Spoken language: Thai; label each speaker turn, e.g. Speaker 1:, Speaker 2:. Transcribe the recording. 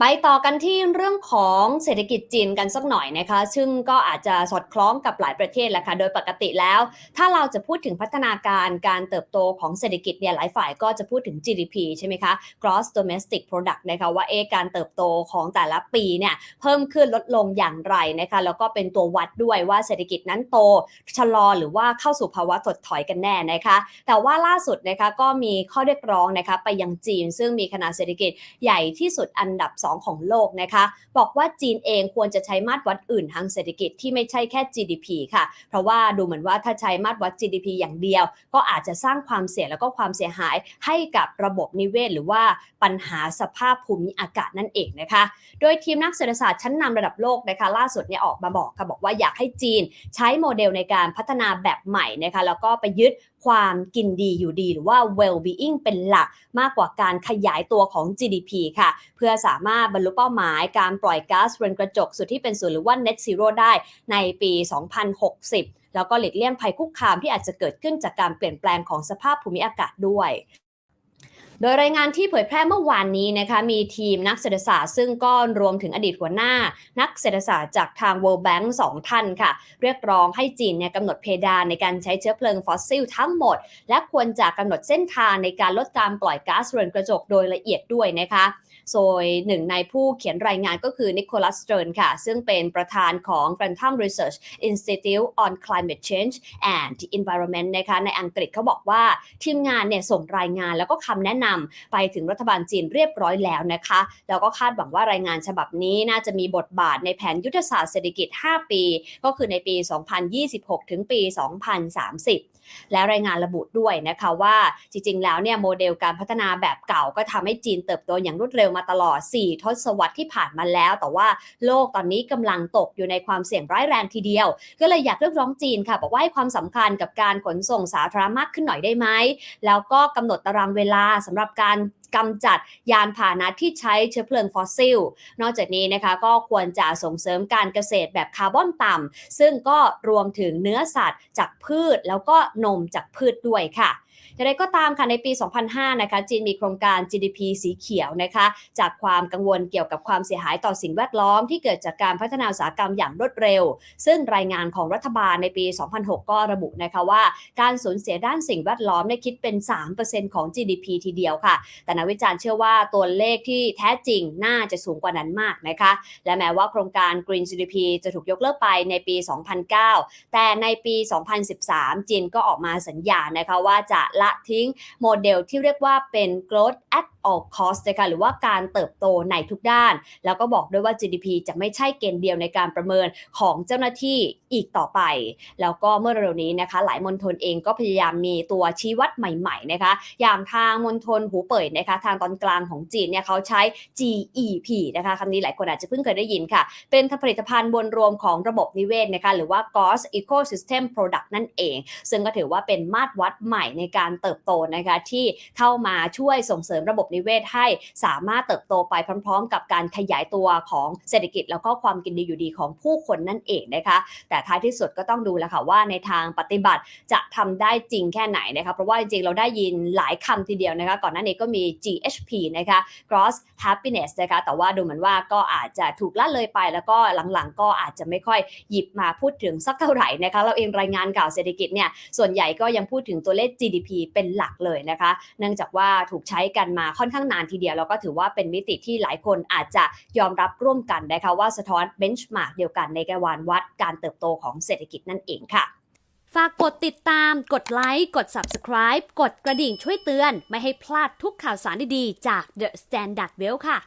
Speaker 1: ไปต่อกันที่เรื่องของเศรษฐกิจจีนกันสักหน่อยนะคะ ซึ่งก็อาจจะสอดคล้องกับหลายประเทศแหละค่ะ โดยปกติแล้ว ถ้าเราจะพูดถึงพัฒนาการการเติบโตของเศรษฐกิจเนี่ยหลายฝ่ายก็จะพูดถึง GDP ใช่ไหมคะ Gross Domestic Product นะคะว่าเอการเติบโตของแต่ละปีเนี่ยเพิ่มขึ้นลดลงอย่างไรนะคะ แล้วก็เป็นตัววัดด้วยว่าเศรษฐกิจนั้นโตชะลอหรือว่าเข้าสู่ภาวะถดถอยกันแน่นะคะ แต่ว่าล่าสุดนะคะก็มีข้อเรียกร้องนะคะไปยังจีน ซึ่งมีขนาดเศรษฐกิจใหญ่ที่สุดอันดับ2 ของโลกนะคะ บอกว่าจีนเองควรจะใช้มาตรวัดอื่นทางเศรษฐกิจที่ไม่ใช่แค่ GDP ค่ะ เพราะว่าดูเหมือนว่าถ้าใช้มาตรวัด GDP อย่างเดียว ก็อาจจะสร้างความเสี่ยงแล้วก็ความเสียหายให้กับระบบนิเวศ หรือว่าปัญหาสภาพภูมิอากาศนั่นเองนะคะ โดยทีมนักเศรษฐศาสตร์ชั้นนำระดับโลกนะคะล่าสุดเนี่ยออกมาบอกค่ะบอกว่าอยากให้จีน ใช้โมเดลในการพัฒนาแบบใหม่นะคะแล้วก็ไปยึด ความกินดีอยู่ดีหรือว่า well-being เป็นหลักมากกว่าการขยายตัวของ GDP ค่ะ เพื่อสามารถบรรลุเป้าหมายการปล่อยก๊าซเรือนกระจกสุดที่เป็นศูนย์หรือว่า net zero ได้ในปี 2060 แล้วก็หลีกเลี่ยงภัยคุกคามที่อาจจะเกิดขึ้นจากการเปลี่ยนแปลงของสภาพภูมิอากาศด้วย โดยรายงานที่เผยแพร่เมื่อวานนี้นะคะมีทีมนักเศรษฐศาสตร์ซึ่งก็รวมถึงอดีตหัวหน้า นักเศรษฐศาสตร์จากทาง World Bank 2 ท่านค่ะ เรียกร้องให้จีนเนี่ยกำหนดเพดานในการใช้เชื้อเพลิงฟอสซิลทั้งหมด และควรจะกำหนดเส้นทางในการลดการปล่อยก๊าซเรือนกระจกโดยละเอียดด้วยนะคะโดยหนึ่งในผู้เขียนรายงานก็คือนิโคลัสเ t ิร์นค่ะ ซึ่งเป็นประธานของ Grantham Research Institute on Climate Change and the Environment นะคะในอังกฤษเขาบอกว่าทีมงานเนี่ยส่งรายงานแล้วก็คำแนะนำไปถึงรัฐบาลจีนเรียบร้อยแล้วนะคะ แล้วก็คาดหวังว่ารายงานฉบับนี้น่าจะมีบทบาทในแผนยุทธศาสตร์เศรษฐกิจ 5 ปี ก็คือในปี 2026 ถึงปี 2030 และรายงานระบุด้วยนะคะว่าจริงๆ แล้วเนี่ยโมเดลการพัฒนาแบบเก่าก็ทำให้จีนเติบโตอย่างรวดเร็วมาตลอด 4 ทศวรรษที่ผ่านมาแล้ว แต่ว่าโลกตอนนี้กำลังตกอยู่ในความเสี่ยงร้ายแรงทีเดียว ก็เลยอยากเรียกร้องจีนค่ะบอกว่าให้ความสำคัญกับการขนส่งสาธารณะมากขึ้นหน่อยได้ไหมแล้วก็กำหนดตารางเวลาสำหรับการกำจัดยานพาหนะที่ใช้เชื้อเพลิงฟอสซิล นอกจากนี้นะคะก็ควรจะส่งเสริมการเกษตรแบบคาร์บอนต่ำ ซึ่งก็รวมถึงเนื้อสัตว์จากพืชแล้วก็นมจากพืชด้วยค่ะ อย่างไรก็ตามค่ะในปี 2005 นะคะจีนมีโครงการ GDP สีเขียวนะคะจากความกังวลเกี่ยวกับความเสียหายต่อสิ่งแวดล้อมที่เกิดจากการพัฒนาอุตสาหกรรมอย่างรวดเร็ว ซึ่งรายงานของรัฐบาลในปี 2006 ก็ระบุนะคะว่าการสูญเสียด้านสิ่งแวดล้อมเนี่ยคิดเป็น 3%ของ GDP ทีเดียวค่ะ แต่นักวิจารณ์เชื่อว่าตัวเลขที่แท้จริงน่าจะสูงกว่านั้นมากนะคะ และแม้ว่าโครงการ Green GDP จะถูกยกเลิกไปในปี 2009 แต่ในปี 2013 จีนก็ออกมาสัญญานะคะว่าจะละทิ้งโมเดลที่เรียกว่าเป็น growth at all cost นะคะหรือว่าการเติบโตในทุกด้าน แล้วก็บอกด้วยว่า GDP จะไม่ใช่เกณฑ์เดียวในการประเมินของเจ้าหน้าที่อีกต่อไป แล้วก็เมื่อเร็วๆนี้นะคะหลายมณฑลเองก็พยายามมีตัวชี้วัดใหม่ๆนะคะอย่างทางมณฑลหูเป่ยนะคะทางตอนกลางของจีนเนี่ยเขาใช้ GEP นะคะคำนี้หลายคนอาจจะเพิ่งเคยได้ยินค่ะ เป็นผลิตภัณฑ์บนรวมของระบบนิเวศนะคะหรือว่า GOS Ecosystem Product นั่นเอง ซึ่งก็ถือว่าเป็นมาตรวัดใหม่ในการเติบโตนะคะที่เข้ามาช่วยส่งเสริมระบบนิเวศให้สามารถเติบโตไปพร้อม ๆ กับการขยายตัวของเศรษฐกิจ แล้วก็ความกินดีอยู่ดีของผู้คนนั่นเองนะคะ แต่ท้ายที่สุดก็ต้องดูแหละค่ะว่าในทางปฏิบัติจะทำได้จริงแค่ไหนนะคะเพราะว่าจริงๆเราได้ยินหลายคำทีเดียวนะคะ ก่อนหน้านี้ก็มี GHP นะคะ Gross Happiness นะคะแต่ว่าดูเหมือนว่าก็อาจจะถูกละเลยไป แล้วก็หลังๆ ก็อาจจะไม่ค่อยหยิบมาพูดถึงสักเท่าไหร่นะคะเราเองรายงานข่าวเศรษฐกิจเนี่ยส่วนใหญ่ก็ยังพูดถึงตัวเลข GDP เป็นหลักเลยนะคะ เนื่องจากว่าถูกใช้กันมาค่ออนข้างนานทีเดียวแล้วก็ถือว่าเป็นมิติที่หลายคนอาจจะยอมรับร่วมกันนะคะว่าสะท้อนเบนช์มาร์กเดียวกันในการวานวัดการเติบโตของเศรษฐกิจนั่นเองค่ะ
Speaker 2: ฝากกดติดตาม กดไลค์ กด Subscribe กดกระดิ่งช่วยเตือน ไม่ให้พลาดทุกข่าวสารดีๆ จาก The Standard Well ค่ะ